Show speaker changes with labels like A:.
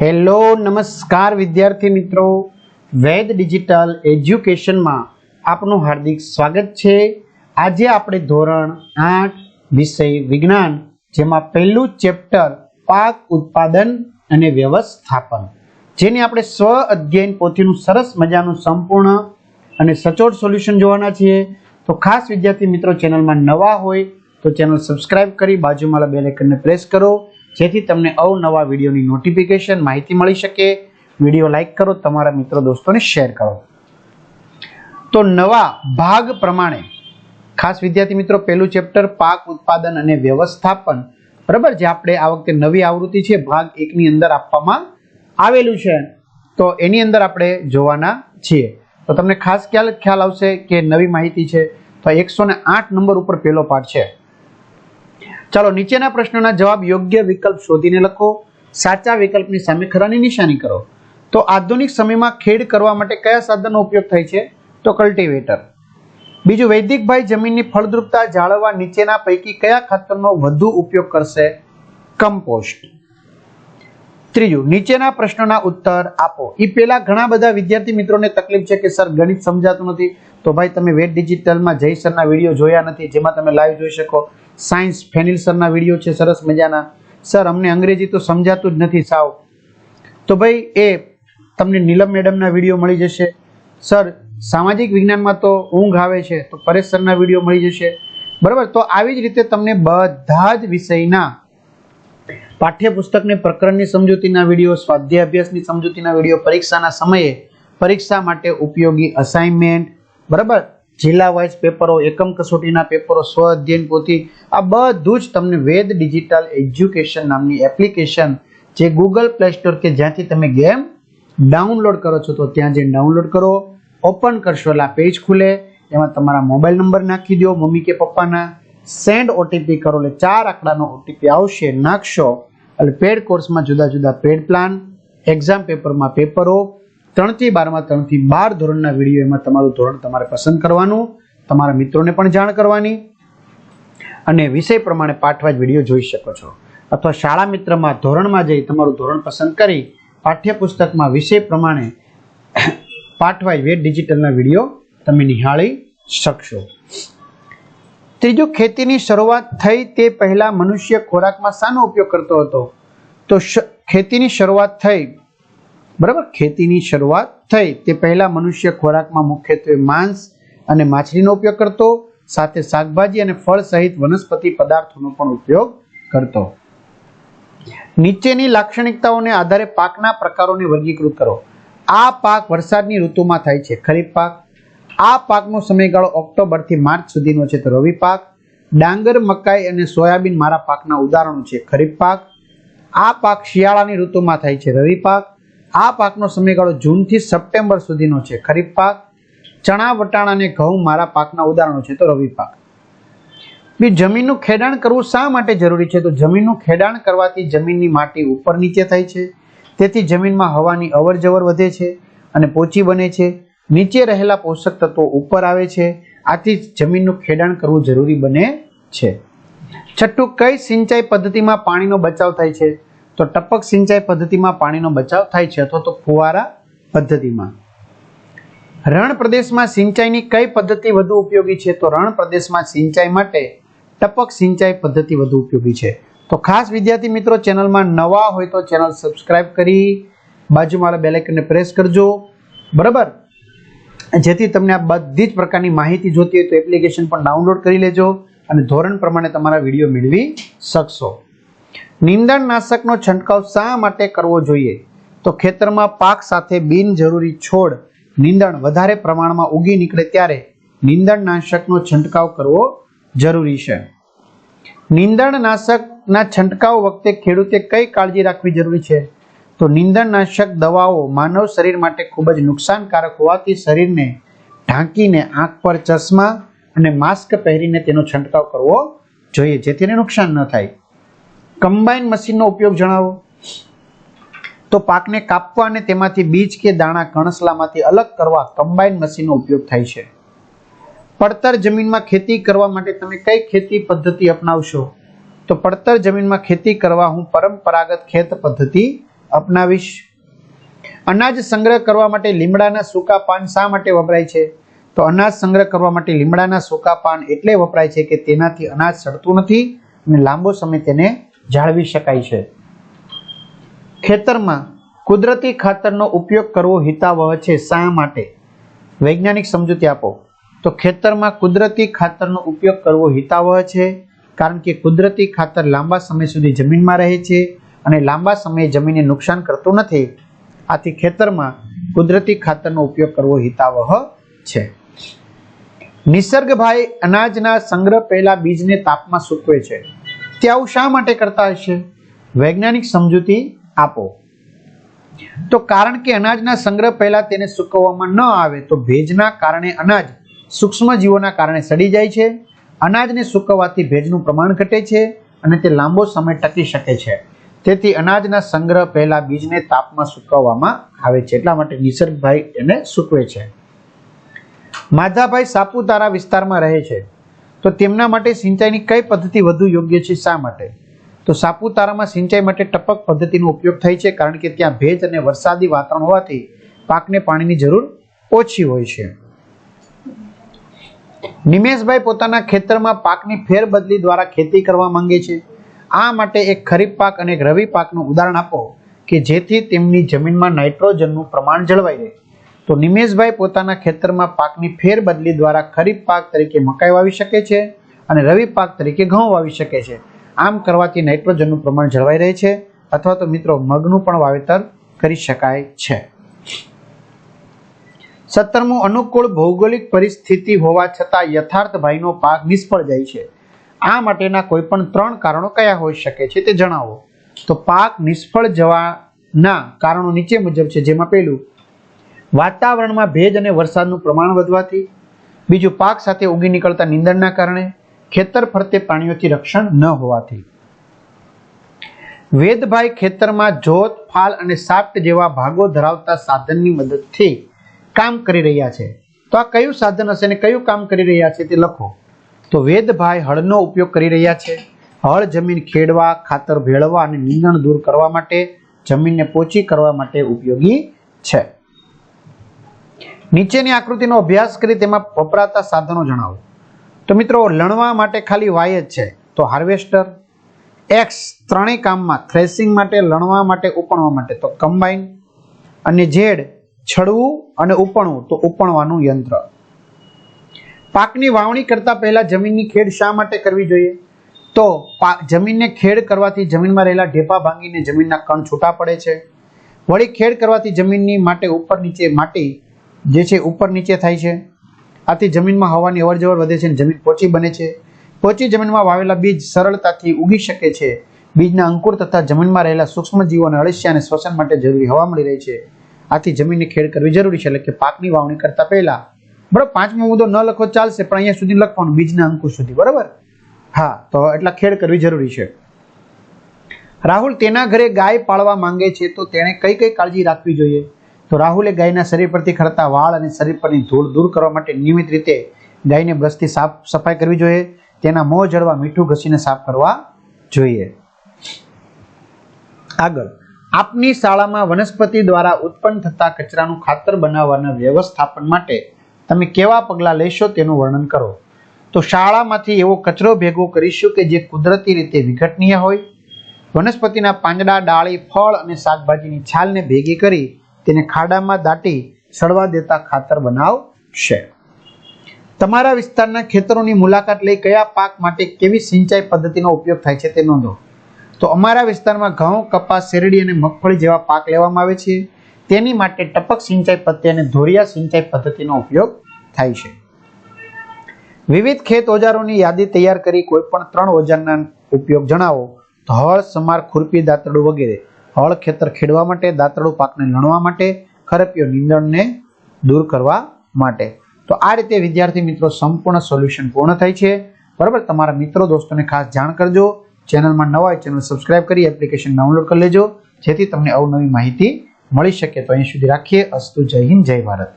A: Hello, નમસ્કાર વિદ્યાર્થી મિત્રો. વેદ ડિજિટલ એજ્યુકેશનમાં આપનું હાર્દિક સ્વાગત છે. આજે આપણે ધોરણ આઠ વિષય વિજ્ઞાન, જેમાં પહેલું ચેપ્ટર પાક ઉત્પાદન અને વ્યવસ્થાપન, જેની આપણે સ્વ અધ્યયન પોથીનું સરસ મજાનું સંપૂર્ણ અને સચોટ સોલ્યુશન જોવાના છીએ. તો ખાસ વિદ્યાર્થી મિત્રો, ચેનલમાં નવા હોય તો ચેનલ સબસ્ક્રાઇબ કરી બાજુમાં બેલ પ્રેસ કરો. જેથી તમને અવનવા વિડીયોની નોટિફિકેશન માહિતી મળી શકે. વીડિયો લાઈક કરો, તમારા મિત્રો દોસ્તોને શેર કરો. તો નવા ભાગ પ્રમાણે, ખાસ વિદ્યાર્થી મિત્રો, પહેલું ચેપ્ટર પાક ઉત્પાદન અને વ્યવસ્થાપન. બરાબર? જે આપણે આ વખતે નવી આવૃત્તિ છે, ભાગ એકની અંદર આપવામાં આવેલું છે. તો એની અંદર આપણે જોવાના છીએ. તો તમને ખાસ ખ્યાલ ખ્યાલ આવશે કે નવી માહિતી છે. તો એકસો આઠ નંબર ઉપર પહેલો પાઠ છે. ચાલો નીચેના પ્રશ્નોના જવાબ યોગ્ય વિકલ્પ શોધીને લખો. સાચા વિકલ્પની સામે ખરાની નિશાની કરો. તો આધુનિક સમયમાં ખેડ કરવા માટે કયા સાધનનો ઉપયોગ થાય છે? તો કલ્ટિવેટર. બીજું, વૈદિકભાઈ જમીનની ફળદ્રુપતા જાળવવા નીચેના પૈકી કયા ખાતરનો વધુ ઉપયોગ કરશે? કમ્પોસ્ટ. ત્રીજું, નીચેના પ્રશ્નોના ઉત્તર આપો. એ પહેલા ઘણા બધા વિદ્યાર્થી મિત્રોને તકલીફ છે કે, સર, ગણિત સમજાતું નથી. તો ભાઈ, તમે વેટ ડિજિટલમાં જય સરના વીડિયો જોયા નથી, જેમાં તમે લાઈવ જોઈ શકો. સાયન્સ ફેનિલ સરના વીડિયો છે, સરસ મજાના. સર, અમને અંગ્રેજી તો સમજાતું જ નથી, સાવ. તો ભાઈ, એ તમને નીલમ મેડમના વીડિયો મળી જશે. સર, સામાજિક વિજ્ઞાનમાં તો ઊંઘ આવે છે, તો પરેશ સરના વીડિયો મળી જશે. બરાબર, તો આવી જ રીતે તમને બધા જ વિષયના પાઠ્યપુસ્તકને પ્રકરણની સમજૂતીના વીડિયો સ્વાધ્યાય અભ્યાસની સમજૂતીના વીડિયો, પરીક્ષાના સમયે પરીક્ષા માટે ઉપયોગી અસાઇનમેન્ટ બરાબર? જિલ્લા વાઇઝ પેપરો, એકમ કસોટીના પેપરો, સ્વ અધ્યયન પોથી, આ બધું જ તમને વેદ ડિજિટલ એજ્યુકેશન નામની એપ્લિકેશન જે ગૂગલ પ્લે સ્ટોર કે જ્યાંથી તમે ગેમ ડાઉનલોડ કરો છો, તો ત્યાં જઈને ડાઉનલોડ કરો. ઓપન કરશો એટલે પેજ ખુલે. એમાં તમારા મોબાઈલ નંબર નાખી દો, મમ્મી કે પપ્પાના. સેન્ડ ઓટીપી કરો એટલે ચાર આંકડાનો ઓટીપી આવશે, નાખશો. એટલે પેડ કોર્સમાં જુદા જુદા પેડ પ્લાન એક્ઝામ પેપરમાં પેપરો ત્રણથી બારમાં, ત્રણથી બાર ધોરણના વીડિયો એમાં તમારું ધોરણ તમારે પસંદ કરવાનું, તમારા મિત્રોને પણ જાણ કરવાની, અને વિષય પ્રમાણે પાઠવાજ વીડિયો જોઈ શકો છો. અથવા શાળા મિત્રમાં, ધોરણમાં જઈ તમારું ધોરણ પસંદ કરી, પાઠ્યપુસ્તકમાં વિષય પ્રમાણે પાઠવાય વેદ ડિજિટલના વીડિયો તમે નિહાળી શકશો. ત્રીજું, ખેતીની શરૂઆત થઈ તે પહેલા મનુષ્ય ખોરાકમાં શાનો ઉપયોગ કરતો હતો? તો ખેતીની શરૂઆત થઈ બરાબર? ખેતીની શરૂઆત થઈ. તે પહેલા મનુષ્ય ખોરાકમાં મુખ્યત્વે માંસ અને માછલીનો ઉપયોગ કરતો, સાથે શાકભાજી અને ફળ સહિત વનસ્પતિ પદાર્થોનો પણ ઉપયોગ કરતો. નીચેની લાક્ષણિકતાઓને આધારે પાકના પ્રકારોને વર્ગીકૃત કરો. આ પાક વરસાદની ઋતુમાં થાય છે. ખરીફ પાક. આ પાકનો સમયગાળો ઓક્ટોબરથી માર્ચ સુધીનો છે. તો રવિ પાક. ડાંગર, મકાઈ અને સોયાબીન મારા પાકના ઉદાહરણો છે. ખરીફ પાક. આ પાક શિયાળાની ઋતુમાં થાય છે. રવિ પાક. આ પાકનો સમયગાળો જૂનથી સપ્ટેમ્બર સુધીનો છે. ખરીફ પાક, ચણા, વટાણા અને ઘઉં મારા પાકના ઉદાહરણો છે. તો રવિ પાક. બી, જમીનનું ખેડાણ કરવું શા માટે જરૂરી છે? તો જમીનનું ખેડાણ કરવાથી જમીનની માટી ઉપર નીચે થાય છે. તેથી જમીનમાં હવાની અવર જવર વધે છે અને પોચી બને છે. નીચે રહેલા પોષક તત્વો ઉપર આવે છે. આથી જમીનનું ખેડાણ કરવું જરૂરી બને છે. છઠ્ઠું, કઈ સિંચાઈ પદ્ધતિમાં પાણીનો બચાવ થાય છે? તો ટપક સિંચાઈ પદ્ધતિમાં પાણીનો બચાવ થાય છે અથવા તો ફુવારા પદ્ધતિમાં. રણ પ્રદેશમાં સિંચાઈની કઈ પદ્ધતિ વધુ ઉપયોગી છે? તો રણ પ્રદેશમાં સિંચાઈ માટે ટપક સિંચાઈ પદ્ધતિ વધુ ઉપયોગી છે. તો ખાસ વિદ્યાર્થી મિત્રો, ચેનલમાં નવા હોય તો ચેનલ સબસ્ક્રાઇબ કરી બાજુમાં બેલ પ્રેસ કરજો. બરાબર? જેથી તમને આ બધી જ પ્રકારની માહિતી જોતી હોય તો એપ્લિકેશન પણ ડાઉનલોડ કરી લેજો અને ધોરણ પ્રમાણે તમારા વીડિયો મેળવી શકશો. નિંદણનાશકનો છંટકાવ શા માટે કરવો જોઈએ? તો ખેતરમાં પાક સાથે બિનજરૂરી છોડ નિંદણ વધારે પ્રમાણમાં ઉગી નીકળે ત્યારે નિંદણનાશકનો છંટકાવ કરવો જરૂરી છે. નિંદણનાશકના છંટકાવ વખતે ખેડૂતે કઈ કાળજી રાખવી જરૂરી છે? તો નિંદણનાશક દવાઓ માનવ શરીર માટે ખૂબ જ નુકસાનકારક હોવાથી શરીરને ઢાંકીને આંખ પર ચશ્મા અને માસ્ક પહેરીને તેનો છંટકાવ કરવો જોઈએ, જેથી નુકસાન ન થાય. કમ્બાઈન મશીનનો ઉપયોગ જણાવો. તો પાકને કાપવા અને તેમાંથી બીજ કે દાણા કણસલામાંથી અલગ કરવા કમ્બાઈન મશીનનો ઉપયોગ થાય છે. પડતર જમીનમાં ખેતી કરવા માટે તમે કઈ ખેતી પદ્ધતિ અપનાવશો? તો પડતર જમીનમાં ખેતી કરવા હું પરંપરાગત ખેત પદ્ધતિ અપનાવીશ. અનાજ સંગ્રહ કરવા માટે લીમડાના સૂકા પાન શા માટે વપરાય છે? તો અનાજ સંગ્રહ કરવા માટે લીમડાના સૂકા પાન એટલે વપરાય છે કે તેનાથી અનાજ સડતું નથી અને લાંબો સમય તેને જાળવી શકાય છે. ખેતરમાં કુદરતી ખાતરનો ઉપયોગ કરવો હિતાવહ છે શા માટે? વૈજ્ઞાનિક સમજૂતી આપો. તો ખેતરમાં કુદરતી ખાતરનો ઉપયોગ કરવો હિતાવહ છે? કારણ કે કુદરતી ખાતર લાંબા સમય સુધી જમીનમાં રહે છે અને લાંબા સમયે જમીનને નુકસાન કરતું નથી. આથી ખેતરમાં કુદરતી ખાતરનો ઉપયોગ કરવો હિતાવહ છે. નિસર્ગભાઈ અનાજના સંગ્રહ પહેલા બીજને તાપમાં સૂકવે છે. તે આવું શા માટે કરતા હશે? વૈજ્ઞાનિક સમજૂતી આપો. તો કારણ કે અનાજના સંગ્રહ પહેલા તેને સૂકવવામાં ન આવે, તો ભેજના કારણે અનાજ સૂક્ષ્મ જીવોના કારણે સડી જાય છે. અનાજને સૂકવવાથી ભેજનું પ્રમાણ ઘટે છે અને તે લાંબો સમય ટકી શકે છે. તેથી અનાજના સંગ્રહ પહેલા બીજને તાપમાં સૂકવવામાં આવે છે. એટલા માટે નિસર્ગભાઈ એને સૂકવે છે. માધાભાઈ સાપુતારા વિસ્તારમાં રહે છે. તો તેમના માટે સિંચાઈની કઈ પદ્ધતિ વધુ યોગ્ય છે શા માટે? તો સાપુતારામાં સિંચાઈ માટે ટપક પદ્ધતિનો ઉપયોગ થાય છે કારણ કે ત્યાં ભેજ અને વરસાદી વાતાવરણ હોવાથી પાકને પાણીની જરૂર ઓછી હોય છે. નિમેશભાઈ પોતાના ખેતરમાં પાકની ફેરબદલી દ્વારા ખેતી કરવા માંગે છે. આ માટે એક ખરીફ પાક અને રવિ પાકનું ઉદાહરણ આપો કે જેથી તેમની જમીનમાં નાઇટ્રોજનનું પ્રમાણ જળવાઈ રહે. તો નિમેશભાઈ પોતાના ખેતરમાં પાકની ફેરબદલી દ્વારા ખરીફ પાક તરીકે મકાઈ વાવી શકે છે અને રવિ પાક તરીકે ઘઉં વાવી શકે છે. આમ કરવાથી નાઇટ્રોજનનું પ્રમાણ જળવાઈ રહે છે અથવા તો મિત્રો મગનું પણ વાવેતર કરી શકાય છે. સત્તરમું, અનુકૂળ ભૌગોલિક પરિસ્થિતિ હોવા છતાં યથાર્થ ભાઈનો પાક નિષ્ફળ જાય છે. આ માટેના કોઈ પણ ત્રણ કારણો કયા હોઈ શકે છે તે જણાવો. તો પાક નિષ્ફળ જવાના કારણો નીચે મુજબ છે. જેમાં પહેલું વાતાવરણમાં ભેજ અને વરસાદનું પ્રમાણ વધવાથી, બીજું પાક સાથે ઉગી નીકળતા નીંદણના કારણે ખેતર ફરતે પ્રાણીઓથી રક્ષણ ન હોવાથી. વેદભાઈ ખેતરમાં જોત, ફાલ અને સાપ્ટ જેવા ભાગો ધરાવતા સાધનની મદદથી કામ કરી રહ્યા છે. તો આ કયું સાધન હશે અને કયું કામ કરી રહ્યા છે તે લખો. તો વેદભાઈ હળનો ઉપયોગ કરી રહ્યા છે. હળ જમીન ખેડવા, ખાતર ભેળવા અને નીંદણ દૂર કરવા માટે જમીનને પોચી કરવા માટે ઉપયોગી છે. નીચેની આકૃતિનો અભ્યાસ કરી તેમાં વપરાતા સાધનો જણાવો. તો મિત્રો, લણવા માટે ખાલી વાય જ છે. તો હાર્વેસ્ટર એક્સ ત્રણેય કામમાં થ્રેસિંગ માટે, લણવા માટે, ઉપણવા માટે. તો કમ્બાઈન અને ઝેડ છડવું અને ઉપણવું. તો ઉપણવાનું યંત્ર. પાકની વાવણી કરતા પહેલા જમીનની ખેડ શા માટે કરવી જોઈએ? તો જમીનને ખેડ કરવાથી જમીનમાં રહેલા ઢેપા ભાંગીને જમીનના કણ છૂટા પડે છે. વળી ખેડ કરવાથી જમીનની માટે ઉપર નીચે માટી જે છે ઉપર નીચે થાય છે. આથી જમીનમાં હવાની અવરજવર વધે છે અને જમીન પોચી બને છે. પોચી જમીનમાં વાવેલા બીજ સરળતાથી ઉગી શકે છે. બીજના અંકુર તથા જમીનમાં રહેલા સૂક્ષ્મ જીવોને અળસિયા અને શ્વસન માટે જરૂરી હવા મળી રહી છે. આથી જમીનની ખેડ કરવી જરૂરી છે, એટલે કે પાકની વાવણી કરતા પહેલા. બરાબર, પાંચમો મુદ્દો ન લખો ચાલશે, પણ અહીંયા સુધી લખવાનું, બીજના અંકુર સુધી. બરાબર? હા, તો એટલા ખેડ કરવી જરૂરી છે. રાહુલ તેના ઘરે ગાય પાળવા માંગે છે, તો તેણે કઈ કઈ કાળજી રાખવી જોઈએ? તો રાહુલે ગાયના શરીર પરથી ખરતા વાળ અને શરીર પરની ધૂળ દૂર કરવા માટે નિયમિત રીતે ગાયને બ્રશથી સાફ સફાઈ કરવી જોઈએ. તેના મોં જળવા, મીઠું ઘસીને સાફ કરવા જોઈએ. આગળ. આપની શાળામાં વનસ્પતિ દ્વારા ઉત્પન્ન થતા કચરાનું ખાતર બનાવવાના વ્યવસ્થાપન માટે તમે કેવા પગલાં લેશો તેનું વર્ણન કરો. તો શાળામાંથી એવો કચરો ભેગો કરીશું કે જે કુદરતી રીતે વિઘટનીય હોય. વનસ્પતિના પાંદડા ડાળી, ફળ અને શાકભાજીની છાલને ભેગી કરી તેને ખાડામાં દાટી સડવા દેતા ખાતર બનાવશે. તમારા વિસ્તારના ખેતરોની મુલાકાત લઈ કયા પાક માટે કેવી સિંચાઈ પદ્ધતિનો ઉપયોગ થાય છે તે નોંધો. તો અમારા વિસ્તારમાં ઘઉં, કપાસ, શેરડી અને મગફળી જેવા પાક લેવામાં આવે છે. તેની માટે ટપક સિંચાઈ પદ્ધતિ અને ધોરિયા સિંચાઈ પદ્ધતિનો ઉપયોગ થાય છે. વિવિધ ખેત ઓજારોની યાદી તૈયાર કરી કોઈ પણ ત્રણ ઓજારના ઉપયોગ જણાવો. તો હળ, સમાર, ખુરપી, દાંતરડું વગેરે. હળ ખેતર ખેડવા માટે, દાંતરડું પાકને લણવા માટે ખરપીઓ નીંદણને દૂર કરવા માટે. તો આ રીતે, વિદ્યાર્થી મિત્રો, સંપૂર્ણ સોલ્યુશન પૂર્ણ થાય છે. બરાબર? તમારા મિત્રો, દોસ્તોને ખાસ જાણ કરજો. ચેનલમાં નવા હોય, ચેનલ સબસ્ક્રાઇબ કરી, એપ્લિકેશન ડાઉનલોડ કરી લેજો. જેથી તમને અવનવી માહિતી મળી શકે. તો અહીં સુધી રાખીએ. અસ્તુ જય હિન્દ, જય ભારત.